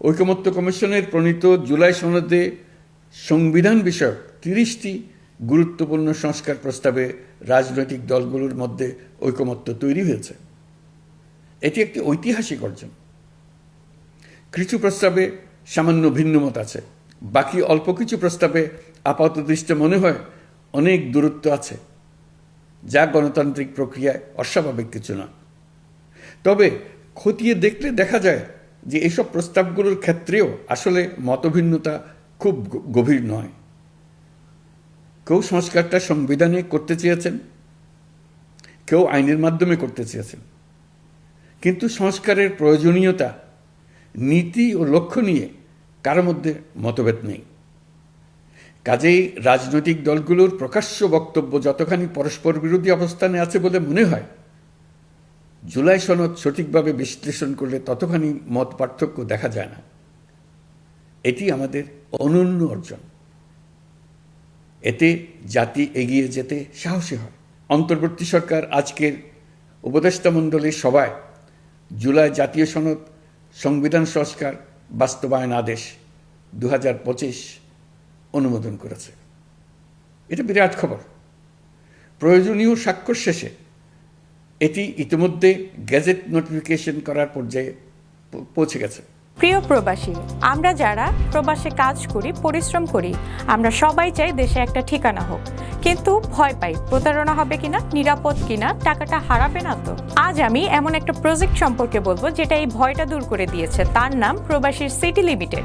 ঐকমত্য কমিশনের প্রণীত জুলাই সনদে সংবিধান বিষয়ক তিরিশটি গুরুত্বপূর্ণ সংস্কার প্রস্তাবে রাজনৈতিক দলগুলোর মধ্যে ঐকমত্য তৈরি হয়েছে। এটি একটি ঐতিহাসিক অর্জন। কিছু প্রস্তাবে সামান্য ভিন্নমত আছে, বাকি অল্প কিছু প্রস্তাবে আপাত দৃষ্টে মনে হয় অনেক দূরত্ব আছে, যা গণতান্ত্রিক প্রক্রিয়ায় অস্বাভাবিক কিছু না। তবে খতিয়ে দেখলে দেখা যায় যে এসব প্রস্তাবগুলোর ক্ষেত্রেও আসলে মতভিন্নতা খুব গভীর নয়। কেউ সংস্কারটা সংবিধানে করতে চেয়েছেন, কেউ আইনের মাধ্যমে করতে চেয়েছেন। কিন্তু সংস্কারের প্রয়োজনীয়তা, নীতি ও লক্ষ্য নিয়ে কারও মধ্যে মতভেদ নেই। কাজেই রাজনৈতিক দলগুলোর প্রকাশ্য বক্তব্য যতখানি পরস্পর বিরোধী অবস্থানে আছে বলে মনে হয় জুলাই সনদ সঠিকভাবে বিশ্লেষণ করলে ততখানি মত পার্থক্য দেখা যায় না। এটি আমাদের অনন্য অর্জন। এতে জাতি এগিয়ে যেতে সাহসী হয়। অন্তর্বর্তী সরকার আজকের উপদেষ্টা মণ্ডলীর সভায় জুলাই জাতীয় সনদ সংবিধান সংস্কার বাস্তবায়ন আদেশ দু হাজার পঁচিশ অনুমোদন করেছে। এটা বিরাট খবর। প্রয়োজনীয় স্বাক্ষর শেষে এটি ইতিমধ্যে গ্যাজেট নোটিফিকেশন করার পর্যায়ে পৌঁছে গেছে। প্রিয় প্রবাসী, আমরা যারা প্রবাসে কাজ করি, পরিশ্রম করি, আমরা সবাই চাই দেশে একটা ঠিকানা হোক। কিন্তু ভয় পাই, প্রতারণা হবে কিনা, নিরাপদ কিনা, টাকাটা হারাবে না তো? আজ আমি এমন একটা প্রজেক্ট সম্পর্কে বলব, যেটা এই ভয়টা দূর করে দিয়েছে। তার নাম প্রবাসীর সিটি লিমিটেড।